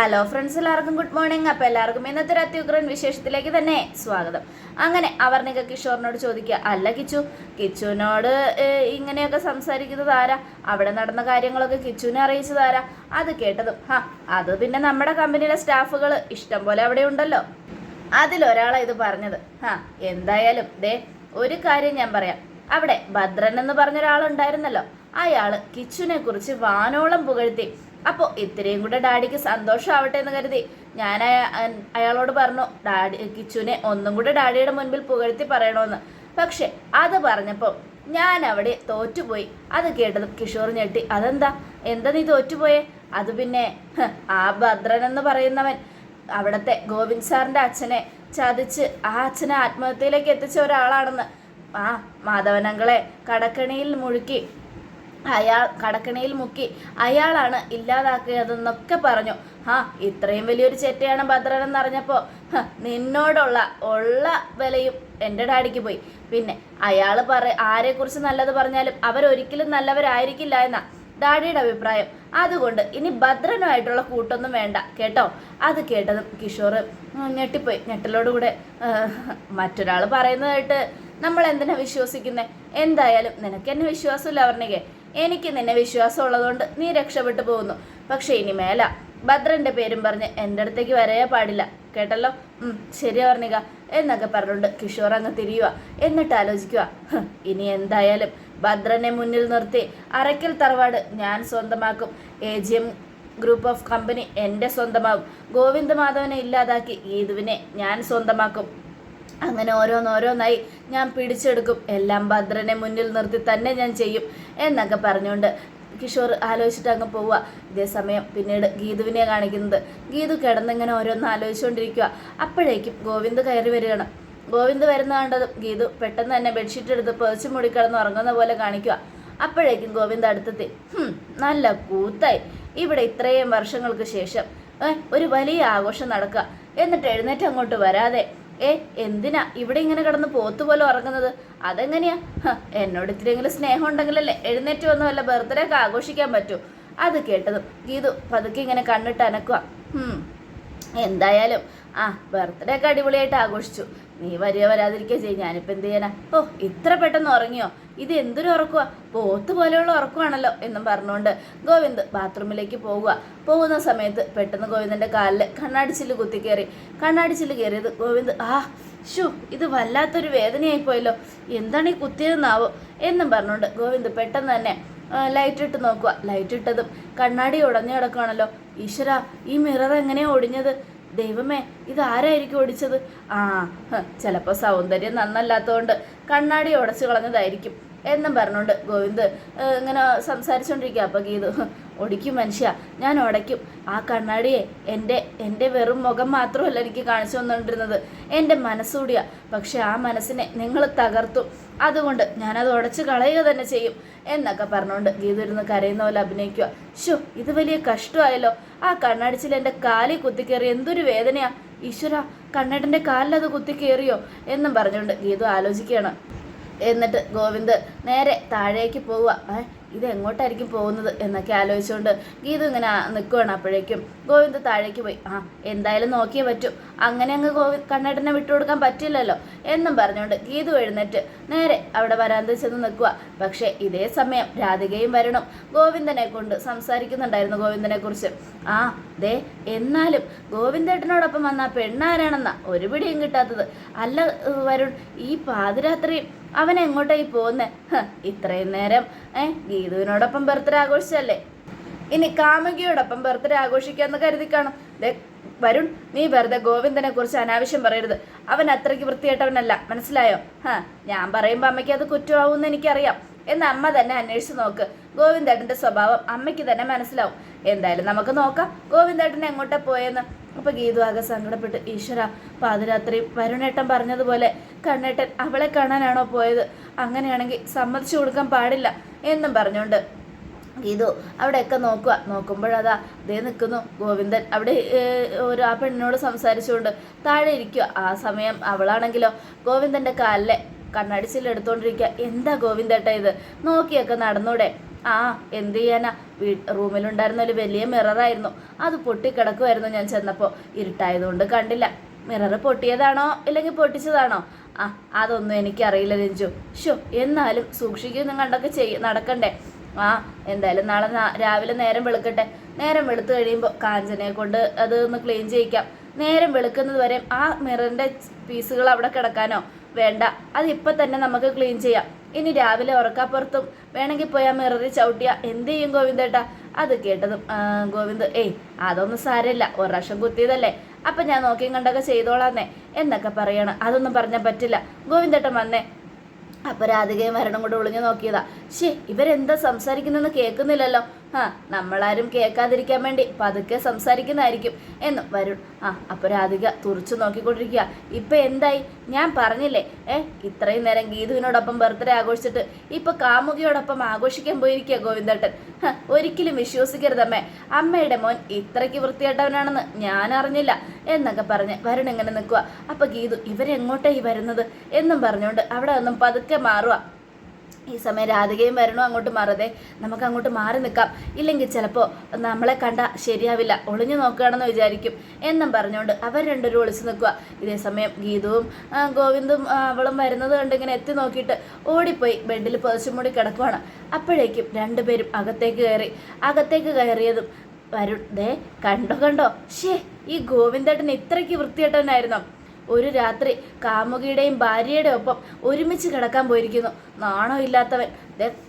Hello friends എല്ലാവർക്കും good morning അപ്പോൾ എല്ലാവർക്കും ഇന്നത്തെ ഒരു അത്യുഗ്രൻ വിശേഷത്തിലേക്ക് തന്നെ സ്വാഗതം. അങ്ങനെ അവർണിക കിഷോറിനോട് ചോദിക്കുക അല്ല കിച്ചു കിച്ചുവിനോട് ഇങ്ങനെയൊക്കെ സംസാരിക്കുന്നത് ആരാ? അവിടെ നടന്ന കാര്യങ്ങളൊക്കെ കിച്ചുവിനെ അറിയിച്ചത് ആരാ? അത് കേട്ടതും ഹാ അത് പിന്നെ നമ്മുടെ കമ്പനിയിലെ സ്റ്റാഫുകൾ ഇഷ്ടം പോലെ അവിടെ ഉണ്ടല്ലോ. അതിലൊരാളാ ഇത് പറഞ്ഞത് ഹാ എന്തായാലും ദേ ഒരു കാര്യം ഞാൻ പറയാം. അവിടെ ഭദ്രൻ എന്ന് പറഞ്ഞൊരാളുണ്ടായിരുന്നല്ലോ അയാൾ കിച്ചുനെ കുറിച്ച് വാനോളം പുകഴ്ത്തി അപ്പോൾ ഇത്രയും കൂടെ ഡാഡിക്ക് സന്തോഷമാവട്ടെ എന്ന് കരുതി. ഞാൻ അയാളോട് പറഞ്ഞു ഡാഡി കിച്ചുനെ ഒന്നും കൂടെ ഡാഡിയുടെ മുൻപിൽ പുകഴ്ത്തി പറയണമെന്ന് പക്ഷെ അത് പറഞ്ഞപ്പോൾ ഞാൻ അവിടെ തോറ്റുപോയി. അത് കേട്ടതും കിഷോർ ഞെട്ടി. അതെന്താ? എന്താ നീ തോറ്റുപോയേ? അത് പിന്നെ ആ ഭദ്രൻ എന്ന് പറയുന്നവൻ. അവിടത്തെ ഗോവിന്ദ് സാറിന്റെ അച്ഛനെ ചതിച്ച് ആ അച്ഛനെ ആത്മഹത്യയിലേക്ക് എത്തിച്ച ഒരാളാണെന്ന്. ആ മാധവനങ്ങളെ കടക്കണിയിൽ മുഴുക്കി അയാൾ കടക്കണിയിൽ മുക്കി അയാളാണ് ഇല്ലാതാക്കിയതെന്നൊക്കെ പറഞ്ഞു. ആ ഇത്രയും വലിയൊരു ചെറ്റയാണ് ഭദ്രൻ എന്നറിഞ്ഞപ്പോൾ നിന്നോടുള്ള ഉള്ള വിലയും എന്റെ ഡാഡിക്ക് പോയി. പിന്നെ അയാൾ പറ ആരെക്കുറിച്ച് നല്ലത് പറഞ്ഞാലും അവരൊരിക്കലും നല്ലവരായിരിക്കില്ല എന്നാ ഡാഡിയുടെ അഭിപ്രായം. അതുകൊണ്ട് ഇനി ഭദ്രനുമായിട്ടുള്ള കൂട്ടൊന്നും വേണ്ട കേട്ടോ? അത് കേട്ടതും കിഷോർ ഞെട്ടിപ്പോയി. ഞെട്ടലോടുകൂടെ മറ്റൊരാൾ പറയുന്നത് കേട്ട് നമ്മൾ എന്തിനാ വിശ്വസിക്കുന്നത് എന്തായാലും നിനക്ക് എന്നെ വിശ്വാസമില്ല അവർണികെ എനിക്ക് നിന്നെ വിശ്വാസം ഉള്ളതുകൊണ്ട് നീ രക്ഷപ്പെട്ടു പോകുന്നു. പക്ഷെ ഇനി മേല. ഭദ്രന്റെ പേരും പറഞ്ഞ് എന്റെ അടുത്തേക്ക് വരയേ പാടില്ല. കേട്ടല്ലോ? ഉം, ശരി അവർണിക എന്നൊക്കെ പറഞ്ഞുകൊണ്ട് കിഷോർ അങ്ങ് തിരിയുക എന്നിട്ട് ആലോചിക്കുക ഇനി എന്തായാലും ഭദ്രനെ മുന്നിൽ നിർത്തി അരക്കൽ തറവാട് ഞാൻ സ്വന്തമാക്കും. A G M group of company എന്റെ സ്വന്തമാകും. ഗോവിന്ദ മാധവനെ ഇല്ലാതാക്കി ഗീതുവിനെ ഞാൻ സ്വന്തമാക്കും. അങ്ങനെ ഓരോന്നോരോന്നായി ഞാൻ പിടിച്ചെടുക്കും. എല്ലാം ഭദ്രനെ മുന്നിൽ നിർത്തി തന്നെ ഞാൻ ചെയ്യും എന്നൊക്കെ പറഞ്ഞുകൊണ്ട് കിഷോർ ആലോചിച്ചിട്ട് അങ്ങ് പോവുക. ഇതേ സമയം പിന്നീട് ഗീതുവിനെ കാണിക്കുന്നത്. ഗീതു കിടന്നിങ്ങനെ ഓരോന്ന് ആലോചിച്ചുകൊണ്ടിരിക്കുക. അപ്പോഴേക്കും ഗോവിന്ദ് കയറി വരികയാണ്. ഗോവിന്ദ് വരുന്ന കണ്ടതും ഗീതു പെട്ടെന്ന് തന്നെ ബെഡ്ഷീറ്റ് എടുത്ത് പൊതിച്ച് മുടിക്കിടന്ന് ഉറങ്ങുന്ന പോലെ കാണിക്കുക. അപ്പോഴേക്കും ഗോവിന്ദ് അടുത്തെത്തി. നല്ല കൂത്തായി. ഇവിടെ ഇത്രയും വർഷങ്ങൾക്ക് ശേഷം ഒരു വലിയ ആഘോഷം നടക്കുക. എന്നിട്ട് എഴുന്നേറ്റ് അങ്ങോട്ട് വരാതെ ഏ എന്തിനാ ഇവിടെ ഇങ്ങനെ കിടന്ന് പോത്തുപോലെ ഉറങ്ങുന്നത്? അതെങ്ങനെയാ? എന്നോട് ഇത്തിരിയെങ്കിലും സ്നേഹം ഉണ്ടെങ്കിലല്ലേ എഴുന്നേറ്റ് വന്ന് വല്ല ബർത്ത്ഡേ ഒക്കെ ആഘോഷിക്കാൻ പറ്റൂ. അത് കേട്ടതും ഗീതു പതുക്കെ ഇങ്ങനെ കണ്ണിട്ട് അനക്കുക എന്തായാലും ആ ബർത്ത്ഡേ ഒക്കെ അടിപൊളിയായിട്ട് ആഘോഷിച്ചു. നീ വരിക വരാതിരിക്കുക ചെയ്യും. ഞാനിപ്പോൾ എന്ത് ചെയ്യാനാ? ഓ ഇത്ര പെട്ടെന്ന് ഉറങ്ങിയോ? ഇത് എന്തൊരു ഉറക്കുക പോത്ത് പോലെയുള്ള ഉറക്കമാണല്ലോ എന്നും പറഞ്ഞുകൊണ്ട് ഗോവിന്ദ് ബാത്റൂമിലേക്ക് പോവുക. പോകുന്ന സമയത്ത് പെട്ടെന്ന് ഗോവിന്ദന്റെ കാലിൽ കണ്ണാടിച്ചില്ല് കുത്തിക്കയറി കണ്ണാടിച്ചില്ല് കയറിയത് ഗോവിന്ദ് ആ ഷു ഇത് വല്ലാത്തൊരു വേദനയായിപ്പോയല്ലോ എന്താണ് ഈ കുത്തിയതെന്നാവോ എന്നും പറഞ്ഞുകൊണ്ട് ഗോവിന്ദ് പെട്ടെന്ന് തന്നെ ലൈറ്റ് ഇട്ട് നോക്കുക. ലൈറ്റ് ഇട്ടതും കണ്ണാടി ഉടഞ്ഞു കിടക്കുകയാണല്ലോ ഈശ്വര ഈ മിറർ എങ്ങനെയാണ് ഒടിഞ്ഞത്? ദൈവമേ ഇത് ആരായിരിക്കും ഒടിച്ചത് ആ ചിലപ്പോൾ സൗന്ദര്യം നന്നല്ലാത്തതുകൊണ്ട് കണ്ണാടി ഉടച്ചു കളഞ്ഞതായിരിക്കും എന്നും പറഞ്ഞുകൊണ്ട് ഗോവിന്ദ് ഇങ്ങനെ സംസാരിച്ചുകൊണ്ടിരിക്കുക അപ്പോൾ ഗീതു ഒടിക്കും മനുഷ്യ. ഞാൻ ഉടയ്ക്കും ആ കണ്ണാടിയെ എന്റെ എന്റെ വെറും മുഖം മാത്രമല്ല എനിക്ക് കാണിച്ചു വന്നുകൊണ്ടിരുന്നത് എന്റെ മനസ്സൂടിയ. പക്ഷെ ആ മനസ്സിനെ നിങ്ങൾ തകർത്തു. അതുകൊണ്ട് ഞാനത് ഉടച്ച് കളയുക തന്നെ ചെയ്യും എന്നൊക്കെ പറഞ്ഞുകൊണ്ട് ഗീതു ഇരുന്ന് കരയുന്ന പോലെ അഭിനയിക്കുക ഷോ ഇത് വലിയ കഷ്ടമായല്ലോ. ആ കണ്ണടിച്ചിൽ എന്റെ കാലിൽ കുത്തിക്കേറി എന്തൊരു വേദനയാ. ഈശ്വര കാലിൽ അത് കുത്തിക്കേറിയോ എന്നും പറഞ്ഞുകൊണ്ട് ഗീതു ആലോചിക്കുകയാണ്. എന്നിട്ട് ഗോവിന്ദ് നേരെ താഴേക്ക് പോവുക ഇത് എങ്ങോട്ടായിരിക്കും പോകുന്നത് എന്നൊക്കെ ആലോചിച്ചുകൊണ്ട് ഗീതു ഇങ്ങനെ നിൽക്കുകയാണ് അപ്പോഴേക്കും. ഗോവിന്ദ് താഴേക്ക് പോയി ആ എന്തായാലും നോക്കിയേ പറ്റൂ. അങ്ങനെ അങ്ങ് ഗോവിന്ദ് കണ്ണേട്ടനെ വിട്ടുകൊടുക്കാൻ പറ്റില്ലല്ലോ എന്നും പറഞ്ഞുകൊണ്ട് ഗീതു എഴുന്നേറ്റ് നേരെ അവിടെ വരാന്ത ചെന്ന് നിൽക്കുക പക്ഷേ ഇതേ സമയം രാധികയും വരണം ഗോവിന്ദനെ കൊണ്ട് സംസാരിക്കുന്നുണ്ടായിരുന്നു ഗോവിന്ദനെ കുറിച്ച് ആ ദേ എന്നാലും ഗോവിന്ദേട്ടനോടൊപ്പം വന്ന പെണ്ണാരാണെന്നാ ഒരു പിടിയും കിട്ടാത്തത്. അല്ല വരുൺ ഈ പാതിരാത്രി അവൻ എങ്ങോട്ടായി പോകുന്നേ ഇത്രയും നേരം ഏ ഗീതുവിനോടൊപ്പം ബർത്ത്ഡേ ആഘോഷിച്ചല്ലേ ഇനി കാമുകിയോടൊപ്പം ബർത്ത്ഡേ ആഘോഷിക്കാന്ന് കരുതി കാണും വരുൺ നീ വെറുതെ ഗോവിന്ദനെ കുറിച്ച് അനാവശ്യം പറയരുത്. അവൻ അത്രയ്ക്ക് വൃത്തികെട്ടവനല്ല മനസ്സിലായോ? ഹാ ഞാൻ പറയുമ്പോൾ അമ്മയ്ക്ക് അത് കുറ്റമാവുമെന്ന് എനിക്കറിയാം. എന്ന് അമ്മ തന്നെ അന്വേഷിച്ച് നോക്ക്. ഗോവിന്ദേട്ടന്റെ സ്വഭാവം അമ്മയ്ക്ക് തന്നെ മനസ്സിലാവും. എന്തായാലും നമുക്ക് നോക്കാം ഗോവിന്ദേട്ടൻ എങ്ങോട്ടാ പോയെന്ന്. അപ്പൊ ഗീതു ആകെ സങ്കടപ്പെട്ട് ഈശ്വര പാതിരാത്രി വരുണേട്ടൻ പറഞ്ഞതുപോലെ കണ്ണേട്ടൻ അവളെ കാണാനാണോ പോയത്? അങ്ങനെയാണെങ്കിൽ സമ്മതിച്ചു കൊടുക്കാൻ പാടില്ല എന്നും പറഞ്ഞുകൊണ്ട് ഗീതു അവിടെയൊക്കെ നോക്കുക. നോക്കുമ്പോഴതാ ദേ നിൽക്കുന്നു ഗോവിന്ദൻ. അവിടെ ഒരു ആ പെണ്ണിനോട് സംസാരിച്ചുകൊണ്ട് താഴെ ഇരിക്കുക. ആ സമയം അവളാണെങ്കിലോ ഗോവിന്ദന്റെ കാലിലെ കണ്ണടിച്ചിൽ എടുത്തോണ്ടിരിക്കുക. എന്താ ഗോവിന്ദേട്ട ഇത്? നോക്കിയൊക്കെ നടന്നൂടെ. ആ എന്ത് ചെയ്യാനാ? വീ റൂമിലുണ്ടായിരുന്ന ഒരു വലിയ മിററായിരുന്നു അത് പൊട്ടിക്കിടക്കുമായിരുന്നു ഞാൻ ചെന്നപ്പോൾ ഇരുട്ടായതുകൊണ്ട് കണ്ടില്ല. മിറർ പൊട്ടിയതാണോ? ഇല്ലെങ്കിൽ പൊട്ടിച്ചതാണോ? ആ അതൊന്നും എനിക്കറിയില്ല രഞ്ജു. ഷോ എന്നാലും സൂക്ഷിക്കുന്നു കണ്ടൊക്കെ ചെയ്യ നടക്കണ്ടേ? ആ എന്തായാലും നാളെ രാവിലെ നേരം വെളുക്കട്ടെ. നേരം വെളുത്ത് കഴിയുമ്പോൾ കാഞ്ചനയെ കൊണ്ട് അത് ഒന്ന് ക്ലീൻ ചെയ്യിക്കാം. നേരം വെളുക്കുന്നത് വരെ ആ മിററിന്റെ പീസുകൾ അവിടെ കിടക്കാനോ? വേണ്ട. അത് ഇപ്പം തന്നെ നമുക്ക് ക്ലീൻ ചെയ്യാം. ഇനി രാവിലെ ഉറക്കാപ്പുറത്തും വേണമെങ്കിൽ പോയാൽ മിററി ചവിട്ടിയാ. എന്ത് ചെയ്യും ഗോവിന്ദേട്ടാ അത് കേട്ടതും ഗോവിന്ദ് ഏയ് അതൊന്നും സാരമില്ല. ഒരു പ്രാവശ്യം കുത്തിയതല്ലേ? അപ്പം ഞാൻ നോക്കിയും കണ്ടൊക്കെ ചെയ്തോളാന്നേ എന്നൊക്കെ പറയണം. അതൊന്നും പറഞ്ഞാൽ പറ്റില്ല. ഗോവിന്ദേട്ടൻ വന്നേ. അപ്പൊ രാധികയും വരണം കൊണ്ട് ഒളിഞ്ഞു നോക്കിയതാ. ശേ ഇവരെന്താ സംസാരിക്കുന്നെന്ന് കേൾക്കുന്നില്ലല്ലോ. ആ നമ്മളാരും കേൾക്കാതിരിക്കാൻ വേണ്ടി പതുക്കെ സംസാരിക്കുന്നതായിരിക്കും എന്നും വരുൺ. ആ അപ്പൊ രാധിക തുറച്ചു നോക്കിക്കൊണ്ടിരിക്കുക. ഇപ്പൊ എന്തായി? ഞാൻ പറഞ്ഞില്ലേ? ഏ ഇത്രയും നേരം ഗീതുവിനോടൊപ്പം ബർത്ത്ഡേ ആഘോഷിച്ചിട്ട് ഇപ്പൊ കാമുകിയോടൊപ്പം ആഘോഷിക്കാൻ പോയിരിക്കുക ഗോവിന്ദേട്ടൻ. ഒരിക്കലും വിശ്വസിക്കരുതമ്മേ. അമ്മയുടെ മോൻ ഇത്രയ്ക്ക് വൃത്തിയായിട്ടവനാണെന്ന് ഞാൻ അറിഞ്ഞില്ല എന്നൊക്കെ പറഞ്ഞ് വരുൺ ഇങ്ങനെ നിൽക്കുക. അപ്പൊ ഗീതു ഇവരെങ്ങോട്ടായി വരുന്നത്? എന്നും പറഞ്ഞുകൊണ്ട് അവിടെ നിന്നും പതുക്കെ മാറുക. ഈ സമയം രാധികയും വരണോ അങ്ങോട്ട് മാറതെ നമുക്ക് അങ്ങോട്ട് മാറി നിൽക്കാം. ഇല്ലെങ്കിൽ ചിലപ്പോൾ നമ്മളെ കണ്ട ശരിയാവില്ല ഒളിഞ്ഞു നോക്കുകയാണെന്ന് വിചാരിക്കും എന്നും പറഞ്ഞുകൊണ്ട് അവർ രണ്ടുപേരും ഒളിച്ചു നിൽക്കുക. ഇതേ സമയം ഗീതവും ഗോവിന്ദും അവളും വരുന്നത് കണ്ട് ഇങ്ങനെ എത്തി നോക്കിയിട്ട് ഓടിപ്പോയി ബെഡിൽ പൊതിച്ചും മൂടി കിടക്കുവാണ്. അപ്പോഴേക്കും രണ്ടുപേരും അകത്തേക്ക് കയറി അകത്തേക്ക് കയറിയതും വരുൺ ദേ കണ്ടോ കണ്ടോ? ഷേ ഈ ഗോവിന്ദേട്ടൻ ഇത്രയ്ക്ക് വൃത്തിയേട്ടനായിരുന്നോ ഒരു രാത്രി കാമുകിയുടെയും ഭാര്യയുടെ ഒപ്പം ഒരുമിച്ച് കിടക്കാൻ പോയിരിക്കുന്നു. നാണോ ഇല്ലാത്തവൻ.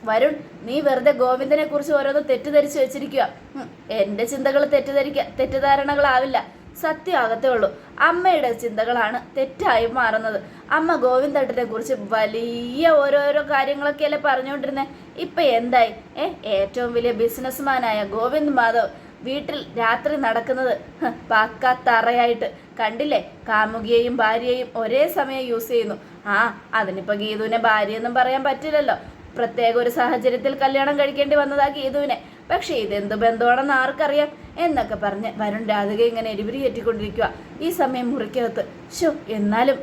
വരുൺ നീ വെറുതെ ഗോവിന്ദനെ കുറിച്ച് ഓരോന്ന് തെറ്റിദ്ധരിച്ചു വെച്ചിരിക്കുക ഉം, എന്റെ ചിന്തകൾ തെറ്റിദ്ധരിക്ക തെറ്റിദ്ധാരണകളാവില്ല. സത്യം ആകത്തേ ഉള്ളൂ. അമ്മയുടെ ചിന്തകളാണ് തെറ്റായി മാറുന്നത്. അമ്മ ഗോവിന്ദട്ടനെ കുറിച്ച് വലിയ ഓരോരോ കാര്യങ്ങളൊക്കെയല്ലേ പറഞ്ഞുകൊണ്ടിരുന്നത് ഇപ്പൊ എന്തായി? ഏ ഏറ്റവും വലിയ ബിസിനസ്മാനായ ഗോവിന്ദ് മാധവ് വീട്ടിൽ രാത്രി നടക്കുന്നത്. പാക്കാത്തറയായിട്ട് പക്ക തറയായിട്ട്. കണ്ടില്ലേ? കാമുകിയെയും ഭാര്യയെയും ഒരേ സമയം യൂസ് ചെയ്യുന്നു. ആ അതിനിപ്പോ ഗീതുവിനെ ഭാര്യയെന്നും പറയാൻ പറ്റില്ലല്ലോ. പ്രത്യേക ഒരു സാഹചര്യത്തിൽ കല്യാണം കഴിക്കേണ്ടി വന്നതാ ഗീതുവിനെ. പക്ഷേ ഇതെന്ത് ബന്ധമാണെന്ന് ആർക്കറിയാം? എന്നൊക്കെ പറഞ്ഞ് വരുൺ രാധിക ഇങ്ങനെ എരിപിരി കയറ്റിക്കൊണ്ടിരിക്കുക ഈ സമയം മുറിക്കകത്ത്. ഷോ എന്നാലും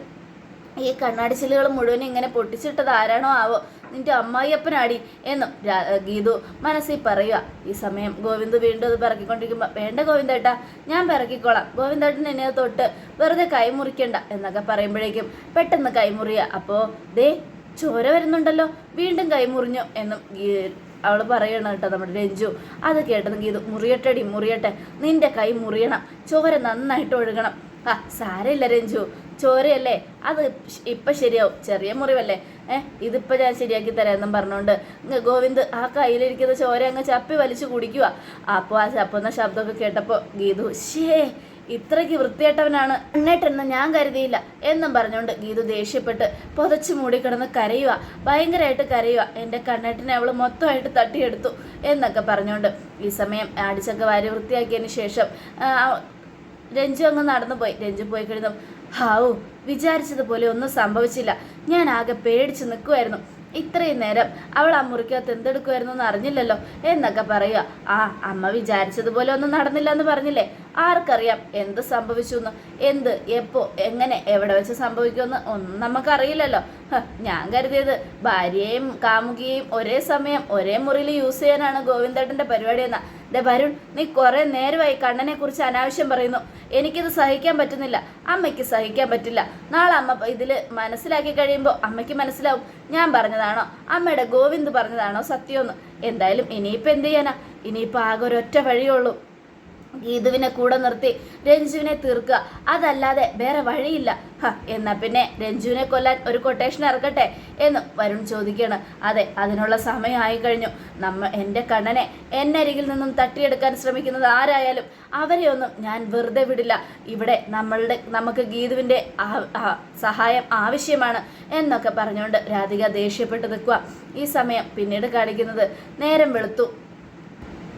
ഈ കണ്ണാടിച്ചിലുകൾ മുഴുവൻ ഇങ്ങനെ പൊട്ടിച്ചിട്ടത് ആരാണോ ആവോ? നിന്റെ അമ്മായിയപ്പനാടി എന്നും ഗീതു മനസ്സിൽ പറയുക. ഈ സമയം ഗോവിന്ദ് വീണ്ടും അത് പിറക്കിക്കൊണ്ടിരിക്കുമ്പോൾ വേണ്ട ഗോവിന്ദേട്ടാ ഞാൻ പിറക്കിക്കോളാം. ഗോവിന്ദേട്ടൻ എന്നെ തൊട്ട് വെറുതെ കൈമുറിക്കണ്ട എന്നൊക്കെ പറയുമ്പോഴേക്കും പെട്ടെന്ന് കൈമുറിയ അപ്പോ ദേ ചോര വരുന്നുണ്ടല്ലോ. വീണ്ടും കൈമുറിഞ്ഞു എന്നും അവൾ പറയണം കേട്ടോ നമ്മുടെ രഞ്ജു. അത് കേട്ടത് ഗീതു മുറിയട്ടടി മുറിയട്ടെ. നിന്റെ കൈ മുറിയണം. ചോര നന്നായിട്ട് ഒഴുകണം. ആ സാരമില്ല രഞ്ജു. ചോരയല്ലേ? അത് ഇപ്പം ശരിയാവും. ചെറിയ മുറിവല്ലേ? ഏഹ് ഇതിപ്പോൾ ഞാൻ ശരിയാക്കി തരാമെന്നും പറഞ്ഞോണ്ട് ഗോവിന്ദ് ആ കയ്യിലിരിക്കുന്ന ചോര അങ്ങ് ചപ്പി വലിച്ചു കുടിക്കുക. അപ്പോൾ ആ ചപ്പുന്ന ശബ്ദമൊക്കെ കേട്ടപ്പോൾ ഗീതു ഷേ ഇത്രയ്ക്ക് വൃത്തിയായിട്ടവനാണ് എണ്ണേട്ടെന്ന് ഞാൻ കരുതിയില്ല എന്നും പറഞ്ഞുകൊണ്ട് ഗീതു ദേഷ്യപ്പെട്ട് പുതച്ചു മൂടിക്കിടന്ന് കരയുക ഭയങ്കരമായിട്ട് കരയുക എന്റെ കണ്ണേട്ടിനെ അവൾ മൊത്തമായിട്ട് തട്ടിയെടുത്തു എന്നൊക്കെ പറഞ്ഞുകൊണ്ട് ഈ സമയം അടിച്ചൊക്കെ വാരി വൃത്തിയാക്കിയതിന് ശേഷം രഞ്ജു അങ്ങ് നടന്നു പോയി രഞ്ജു പോയി കഴിഞ്ഞു ഹാവു വിചാരിച്ചതുപോലെ ഒന്നും സംഭവിച്ചില്ല. ഞാൻ ആകെ പേടിച്ച് നിൽക്കുമായിരുന്നു ഇത്രയും നേരം അവൾ ആ മുറിക്കകത്ത് എന്തെടുക്കുമായിരുന്നു എന്ന് അറിഞ്ഞില്ലല്ലോ എന്നൊക്കെ പറയുക. ആ അമ്മ വിചാരിച്ചതുപോലെ ഒന്നും നടന്നില്ല എന്ന് പറഞ്ഞില്ലേ? ആർക്കറിയാം എന്ത് സംഭവിച്ചു എന്ന് എന്ത് എപ്പോ എങ്ങനെ എവിടെ വെച്ച് സംഭവിക്കുമെന്ന് ഒന്നും നമുക്കറിയില്ലല്ലോ. ഞാൻ കരുതിയത് ഭാര്യയെയും കാമുകിയെയും ഒരേ സമയം ഒരേ മുറിയിൽ യൂസ് ചെയ്യാനാണ് ഗോവിന്ദേട്ടന്റെ പരിപാടി എന്ന ദേ വരുൺ നീ കുറെ നേരമായി കണ്ണനെ കുറിച്ച് അനാവശ്യം പറയുന്നു. എനിക്കിത് സഹിക്കാൻ പറ്റുന്നില്ല. അമ്മയ്ക്ക് സഹിക്കാൻ പറ്റില്ല. നാളെ അമ്മ ഇതിൽ മനസ്സിലാക്കി കഴിയുമ്പോൾ അമ്മയ്ക്ക് മനസ്സിലാവും ഞാൻ പറഞ്ഞതാണോ അമ്മയുടെ ഗോവിന്ദ് പറഞ്ഞതാണോ സത്യമെന്ന് എന്തായാലും ഇനിയിപ്പോൾ എന്ത് ചെയ്യാനാ? ഇനിയിപ്പോൾ ആകെ ഒരൊറ്റ വഴിയുള്ളൂ ഗീതുവിനെ കൂടെ നിർത്തി രഞ്ജുവിനെ തീർക്കുക. അതല്ലാതെ വേറെ വഴിയില്ല. എന്നാ പിന്നെ രഞ്ജുവിനെ കൊല്ലാൻ ഒരു കൊട്ടേഷൻ ഇറക്കട്ടെ എന്ന് വരുൺ ചോദിക്കുകയാണ് അതെ അതിനുള്ള സമയമായി കഴിഞ്ഞു നമ്മ എന്റെ കണ്ണനെ എന്നരികിൽ നിന്നും തട്ടിയെടുക്കാൻ ശ്രമിക്കുന്നത് ആരായാലും അവരെയൊന്നും ഞാൻ വെറുതെ വിടില്ല. ഇവിടെ നമ്മളുടെ നമുക്ക് ഗീതുവിന്റെ സഹായം ആവശ്യമാണ് എന്നൊക്കെ പറഞ്ഞുകൊണ്ട് രാധിക ദേഷ്യപ്പെട്ട് നിൽക്കുക. ഈ സമയം പിന്നീട് കാണിക്കുന്നത് നേരം വെളുത്തു.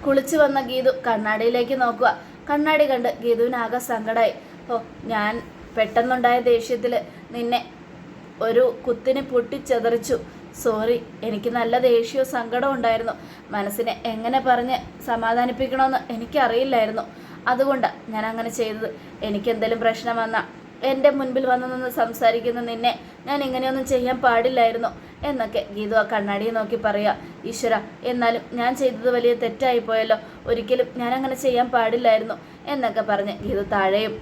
കുളിച്ചു വന്ന ഗീതു കണ്ണാടിയിലേക്ക് നോക്കുക. കണ്ണാടി കണ്ട് ഗീതുവിനാകെ സങ്കടമായി ഓ ഞാൻ പെട്ടെന്നുണ്ടായ ദേഷ്യത്തിൽ നിന്നെ ഒരു കുത്തിന് പൊട്ടിച്ചെതറിച്ചു. സോറി എനിക്ക് നല്ല ദേഷ്യവും സങ്കടവും ഉണ്ടായിരുന്നു. മനസ്സിനെ എങ്ങനെ പറഞ്ഞ് സമാധാനിപ്പിക്കണമെന്ന് എനിക്കറിയില്ലായിരുന്നു. അതുകൊണ്ട് ഞാൻ അങ്ങനെ ചെയ്തത്. എനിക്ക് എന്തെങ്കിലും പ്രശ്നം വന്നാൽ എന്റെ മുൻപിൽ വന്നു നിന്ന് സംസാരിക്കുന്ന നിന്നെ ഞാൻ ഇങ്ങനെയൊന്നും ചെയ്യാൻ പാടില്ലായിരുന്നു. എന്നൊക്കെ ഗീതു ആ കണ്ണാടിയെ നോക്കി പറയുക ഈശ്വര എന്നാലും ഞാൻ ചെയ്തത് വലിയ തെറ്റായി പോയല്ലോ ഒരിക്കലും ഞാൻ അങ്ങനെ ചെയ്യാൻ പാടില്ലായിരുന്നു എന്നൊക്കെ പറഞ്ഞ് ഗീതു താഴെയും.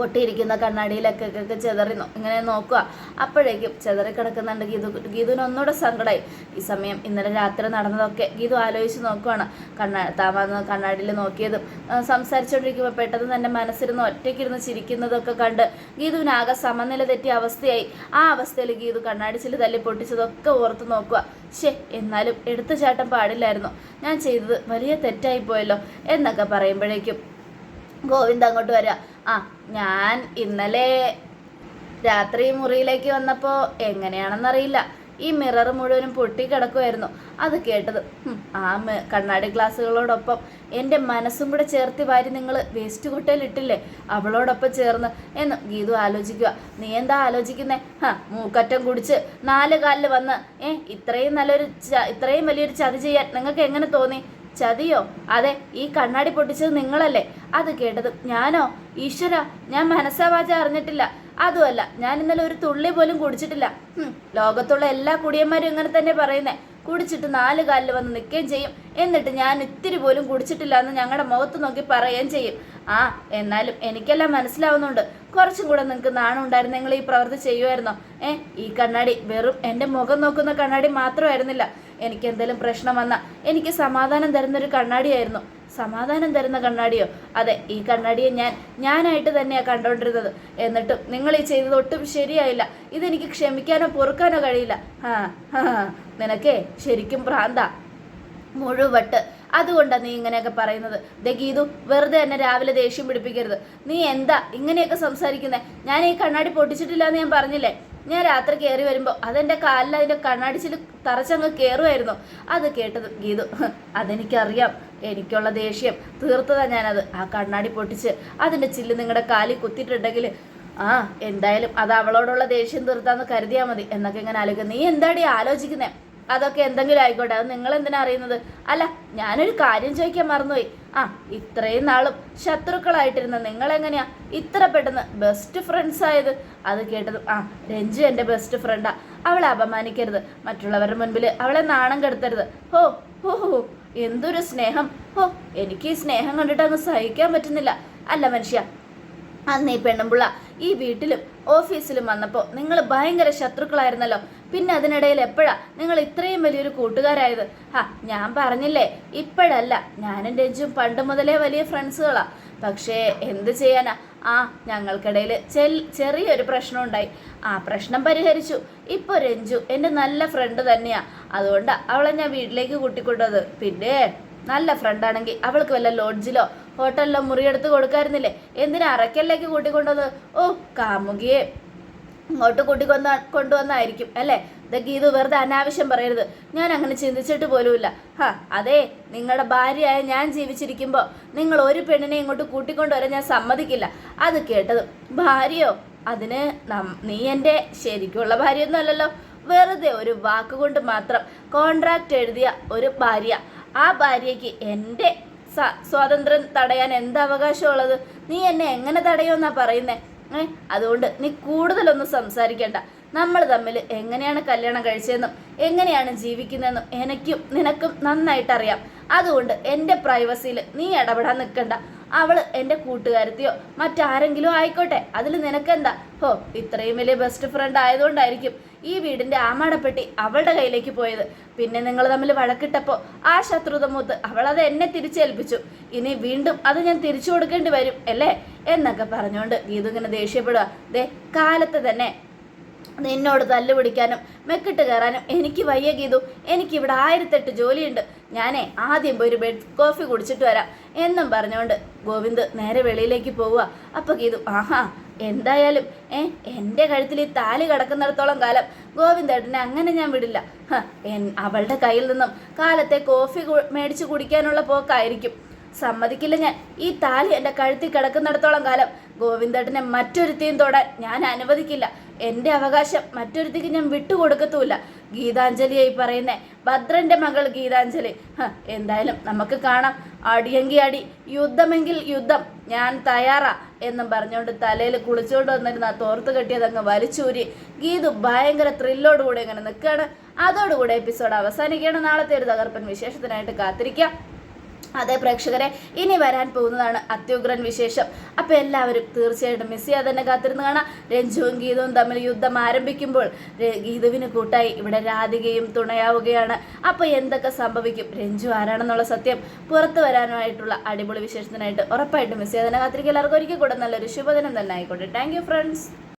പൊട്ടിയിരിക്കുന്ന കണ്ണാടിയിലൊക്കെ ചെതറി ഇങ്ങനെ നോക്കുക. അപ്പോഴേക്കും ചെതറി കിടക്കുന്നുണ്ട് ഗീതു ഗീതുവിന് ഒന്നുകൂടെ സങ്കടമായി ഈ സമയം ഇന്നലെ രാത്രി നടന്നതൊക്കെ ഗീതു ആലോചിച്ച് നോക്കുവാണ്. കണ്ണാ താൻ കണ്ണാടിയിൽ നോക്കിയതും സംസാരിച്ചുകൊണ്ടിരിക്കുമ്പോൾ പെട്ടെന്ന് തന്നെ മനസ്സിരുന്ന് ഒറ്റയ്ക്കിരുന്ന് ചിരിക്കുന്നതൊക്കെ കണ്ട് ഗീതുവിനാകെ സമനില തെറ്റിയ അവസ്ഥയായി. ആ അവസ്ഥയിൽ ഗീതു കണ്ണാടിച്ചിൽ തല്ലി പൊട്ടിച്ചതൊക്കെ ഓർത്ത് നോക്കുക. ശേ എന്നാലും എടുത്തു ചാട്ടം പാടില്ലായിരുന്നു. ഞാൻ ചെയ്തത് വലിയ തെറ്റായി പോയല്ലോ എന്നൊക്കെ പറയുമ്പോഴേക്കും ഗോവിന്ദ് അങ്ങോട്ട് വരിക ആ ഞാൻ ഇന്നലെ രാത്രി മുറിയിലേക്ക് വന്നപ്പോൾ എങ്ങനെയാണെന്നറിയില്ല. ഈ മിറർ മുഴുവനും പൊട്ടി പൊട്ടിക്കിടക്കുമായിരുന്നു അത് കേട്ടത് ആ കണ്ണാടി ഗ്ലാസ്സുകളോടൊപ്പം എന്റെ മനസ്സും കൂടെ ചേർത്ത് വാരി നിങ്ങൾ വേസ്റ്റ് കുട്ടയിലിട്ടില്ലേ അവളോടൊപ്പം ചേർന്ന് എന്ന് ഗീതു ആലോചിക്കുക. നീ എന്താ ആലോചിക്കുന്നേ? ഹാ മൂക്കറ്റം കുടിച്ച് നാല് കാലിൽ വന്ന് ഏ ഇത്രയും നല്ലൊരു ഇത്രയും വലിയൊരു ചതി ചെയ്യാൻ നിങ്ങൾക്ക് എങ്ങനെ തോന്നി? ചതിയോ? അതെ ഈ കണ്ണാടി പൊട്ടിച്ചത് നിങ്ങളല്ലേ? അത് കേട്ടത് ഞാനോ? ഈശ്വര ഞാൻ മനസ്സാവാച അറിഞ്ഞിട്ടില്ല. അതുമല്ല ഞാൻ ഇന്നലെ ഒരു തുള്ളി പോലും കുടിച്ചിട്ടില്ല. ലോകത്തുള്ള എല്ലാ കുടിയന്മാരും ഇങ്ങനെ തന്നെ പറയുന്നേ. കുടിച്ചിട്ട് നാല് കാലിൽ വന്ന് നിൽക്കുകയും ചെയ്യും. എന്നിട്ട് ഞാൻ ഇത്തിരി പോലും കുടിച്ചിട്ടില്ല എന്ന് ഞങ്ങളുടെ മുഖത്ത് നോക്കി പറയുകയും ചെയ്യും. ആ എന്നാലും എനിക്കെല്ലാം മനസ്സിലാവുന്നുണ്ട്. കുറച്ചും കൂടെ നിങ്ങൾക്ക് നാണുണ്ടായിരുന്നു നിങ്ങൾ ഈ പ്രവൃത്തി ചെയ്യുമായിരുന്നോ? ഏ ഈ കണ്ണാടി വെറും എന്റെ മുഖം നോക്കുന്ന കണ്ണാടി മാത്രമായിരുന്നില്ല. എനിക്ക് എന്തെങ്കിലും പ്രശ്നം വന്നാൽ എനിക്ക് സമാധാനം തരുന്നൊരു കണ്ണാടിയായിരുന്നു. സമാധാനം തരുന്ന കണ്ണാടിയോ? അതെ ഈ കണ്ണാടിയെ ഞാൻ ഞാനായിട്ട് തന്നെയാണ് കണ്ടുകൊണ്ടിരുന്നത്. എന്നിട്ടും നിങ്ങൾ ഈ ചെയ്തത് ഒട്ടും ശരിയായില്ല. ഇതെനിക്ക് ക്ഷമിക്കാനോ പൊറുക്കാനോ കഴിയില്ല. ആ നിനക്കേ ശരിക്കും ഭ്രാന്ത. മുഴുവട്ട് അതുകൊണ്ടാണ് നീ ഇങ്ങനെയൊക്കെ പറയുന്നത്. ദേ ഗീതു വെറുതെ എന്നെ രാവിലെ ദേഷ്യം പിടിപ്പിക്കരുത്. നീ എന്താ ഇങ്ങനെയൊക്കെ സംസാരിക്കുന്നത് ഞാൻ ഈ കണ്ണാടി പൊട്ടിച്ചിട്ടില്ല എന്ന് ഞാൻ പറഞ്ഞില്ലേ? ഞാൻ രാത്രി കയറി വരുമ്പോൾ അതെന്റെ കാലിൽ അതിന്റെ കണ്ണാടിച്ചിൽ തറച്ചങ്ങ് കയറുമായിരുന്നു അത് കേട്ടത് ഗീതു. "ഹ്, അതെനിക്കറിയാം. എനിക്കുള്ള ദേഷ്യം. തീർത്തതാ ഞാനത്. ആ കണ്ണാടി പൊട്ടിച്ച് അതിന്റെ ചില്ല് നിങ്ങളുടെ കാലിൽ കുത്തിയിട്ടുണ്ടെങ്കിൽ ആ എന്തായാലും അത് അവളോടുള്ള ദേഷ്യം തീർത്താന്ന് കരുതിയാൽ മതി. എന്നൊക്കെ ഇങ്ങനെ ആലോചിക്കുക നീ എന്താടി ആലോചിക്കുന്നേ? അതൊക്കെ എന്തെങ്കിലും ആയിക്കോട്ടെ. അത് നിങ്ങൾ എന്തിനാ അറിയുന്നത്? അല്ല ഞാനൊരു കാര്യം ചോദിക്കാൻ മറന്നുപോയി. ആ ഇത്രയും നാളും ശത്രുക്കളായിട്ടിരുന്ന നിങ്ങൾ എങ്ങനെയാ ഇത്ര പെട്ടെന്ന് ബെസ്റ്റ് ഫ്രണ്ട്സ് ആയത്? അത് കേട്ടതും ആ രഞ്ജു എന്റെ ബെസ്റ്റ് ഫ്രണ്ടാ അവളെ അപമാനിക്കരുത്. മറ്റുള്ളവരുടെ മുൻപിൽ അവളെ നാണം കെടുത്തരുത്. ഹോ ഹോ ഹോ എന്തൊരു സ്നേഹം. ഹോ എനിക്ക് ഈ സ്നേഹം കണ്ടിട്ട് അങ്ങ് സഹിക്കാൻ പറ്റുന്നില്ല. അല്ല മനുഷ്യ അന്ന് ഈ പെണ്ണുമ്പിള്ള ഈ വീട്ടിലും ഓഫീസിലും വന്നപ്പോൾ നിങ്ങൾ ഭയങ്കര ശത്രുക്കളായിരുന്നല്ലോ. പിന്നെ അതിനിടയിൽ എപ്പോഴാ നിങ്ങൾ ഇത്രയും വലിയൊരു കൂട്ടുകാരായത്? ഹാ ഞാൻ പറഞ്ഞില്ലേ ഇപ്പോഴല്ല. ഞാനും രഞ്ജും പണ്ട് മുതലേ വലിയ ഫ്രണ്ട്സുകളാ. പക്ഷേ എന്ത് ചെയ്യാനാ? ആ ഞങ്ങൾക്കിടയിൽ ചെറിയൊരു പ്രശ്നം ഉണ്ടായി ആ പ്രശ്നം പരിഹരിച്ചു. ഇപ്പോൾ രഞ്ജു എന്റെ നല്ല ഫ്രണ്ട് തന്നെയാ. അതുകൊണ്ട് അവളെ ഞാൻ വീട്ടിലേക്ക് കൂട്ടിക്കൊണ്ടത്. പിന്നെ നല്ല ഫ്രണ്ടാണെങ്കിൽ അവൾക്ക് വല്ല ലോഡ്ജിലോ ഹോട്ടലിലോ മുറിയെടുത്ത് കൊടുക്കായിരുന്നില്ലേ? എന്തിനാ അറക്കലിലേക്ക് കൂട്ടിക്കൊണ്ടത്? ഓ കാമുകിയെ ഇങ്ങോട്ട് കൂട്ടിക്കൊന്ന കൊണ്ടുവന്നായിരിക്കും അല്ലേ? ഇത് ഗീതു വെറുതെ അനാവശ്യം പറയരുത്. ഞാൻ അങ്ങനെ ചിന്തിച്ചിട്ട് പോലുമില്ല. ഹാ അതെ നിങ്ങളുടെ ഭാര്യയായ ഞാൻ ജീവിച്ചിരിക്കുമ്പോൾ നിങ്ങൾ ഒരു പെണ്ണിനെ ഇങ്ങോട്ട് കൂട്ടിക്കൊണ്ടുവരാൻ ഞാൻ സമ്മതിക്കില്ല. അത് കേട്ടത് ഭാര്യയോ? അതിന് നം- എന്റെ ശരിക്കുള്ള ഭാര്യയൊന്നും അല്ലല്ലോ. വെറുതെ ഒരു വാക്കുകൊണ്ട് മാത്രം കോൺട്രാക്റ്റ് എഴുതിയ ഒരു ഭാര്യ. ആ ഭാര്യയ്ക്ക് എന്റെ സ്വാതന്ത്ര്യം തടയാൻ എന്ത് അവകാശമുള്ളത് നീ എന്നെ എങ്ങനെ തടയുമെന്നാ പറയുന്നേ? ഏ അതുകൊണ്ട് നീ കൂടുതലൊന്നും സംസാരിക്കേണ്ട. നമ്മൾ തമ്മിൽ എങ്ങനെയാണ് കല്യാണം കഴിച്ചതെന്നും എങ്ങനെയാണ് ജീവിക്കുന്നതെന്നും എനിക്കും നിനക്കും നന്നായിട്ട് അറിയാം അതുകൊണ്ട് എന്റെ പ്രൈവസിയിൽ നീ ഇടപെടാൻ നിൽക്കണ്ട. അവൾ എന്റെ കൂട്ടുകാരത്തിയോ മറ്റാരെങ്കിലും ആയിക്കോട്ടെ. അതിൽ നിനക്കെന്താ? ഹോ ഇത്രയും വലിയ ബെസ്റ്റ് ഫ്രണ്ട് ആയതുകൊണ്ടായിരിക്കും ഈ വീടിന്റെ ആമാടപ്പെട്ടി അവളുടെ കയ്യിലേക്ക് പോയത്. പിന്നെ നിങ്ങൾ തമ്മിൽ വഴക്കിട്ടപ്പോൾ ആ ശത്രുത മൂത്ത് അവളത് എന്നെ തിരിച്ചേൽപ്പിച്ചു. ഇനി വീണ്ടും അത് ഞാൻ തിരിച്ചു കൊടുക്കേണ്ടി വരും അല്ലേ? എന്നൊക്കെ പറഞ്ഞുകൊണ്ട് ഗീതു ഇങ്ങനെ ദേഷ്യപ്പെടുക ദേ കാലത്ത് തന്നെ നിന്നോട് തല്ലു പിടിക്കാനും മെക്കിട്ട് കയറാനും എനിക്ക് വയ്യ ഗീതു. എനിക്കിവിടെ ആയിരത്തെട്ട് ജോലിയുണ്ട്. ഞാനേ ആദ്യം പോയി ഒരു ബെഡ് കോഫി കുടിച്ചിട്ട് വരാം. എന്നും പറഞ്ഞുകൊണ്ട് ഗോവിന്ദ് നേരെ വെളിയിലേക്ക് പോവുക. അപ്പോൾ ഗീതു ആഹാ എന്തായാലും ഏ എന്റെ കഴുത്തിൽ ഈ താലി കിടക്കുന്നിടത്തോളം കാലം ഗോവിന്ദേട്ടനെ അങ്ങനെ ഞാൻ വിടില്ല. അവളുടെ കയ്യിൽ നിന്നും കാലത്തെ കോഫി മേടിച്ച് കുടിക്കാനുള്ള പോക്കായിരിക്കും. സമ്മതിക്കില്ല ഞാൻ. ഈ താലി എന്റെ കഴുത്തിൽ കിടക്കുന്നിടത്തോളം കാലം ഗോവിന്ദേട്ടനെ മറ്റൊരുത്തിയും തൊടാൻ ഞാൻ അനുവദിക്കില്ല. എന്റെ അവകാശം മറ്റൊരുത്തിക്ക് ഞാൻ വിട്ടുകൊടുക്കത്തുമില്ല. ഗീതാഞ്ജലിയായി പറയുന്നേ ഭദ്രന്റെ മകൾ ഗീതാഞ്ജലി. എന്തായാലും നമുക്ക് കാണാം. അടിയെങ്കിൽ അടി യുദ്ധമെങ്കിൽ യുദ്ധം ഞാൻ തയ്യാറാ എന്നും പറഞ്ഞുകൊണ്ട് തലയിൽ കുളിച്ചുകൊണ്ട് വന്നിരുന്ന തോർത്ത് കെട്ടിയത് അങ്ങ് വലിച്ചൂരി. ഗീതു ഭയങ്കര ത്രില്ലോടുകൂടി ഇങ്ങനെ നിൽക്കുകയാണ്. അതോടുകൂടി എപ്പിസോഡ് അവസാനിക്കുകയാണ്. നാളത്തെ ഒരു തകർപ്പൻ വിശേഷത്തിനായിട്ട് കാത്തിരിക്കാം. അതെ പ്രേക്ഷകരെ ഇനി വരാൻ പോകുന്നതാണ് അത്യുഗ്രൻ വിശേഷം. അപ്പോൾ എല്ലാവരും തീർച്ചയായിട്ടും മിസ് ചെയ്യാതെ തന്നെ കാത്തിരുന്ന് കാണാം. രഞ്ജുവും ഗീതവും തമ്മിൽ യുദ്ധം ആരംഭിക്കുമ്പോൾ ഗീതുവിന് കൂട്ടായി ഇവിടെ രാധികയും തുണയാവുകയാണ്. അപ്പോൾ എന്തൊക്കെ സംഭവിക്കും? രഞ്ജു ആരാണെന്നുള്ള സത്യം പുറത്തു വരാനായിട്ടുള്ള അടിപൊളി വിശേഷത്തിനായിട്ട് ഉറപ്പായിട്ടും മിസ് ചെയ്യാതെ തന്നെ കാത്തിരിക്കുക എല്ലാവർക്കും ഒരിക്കൽ കൂടെ നല്ലൊരു ശുഭദിനം തന്നെ ആയിക്കോട്ടെ. Thank friends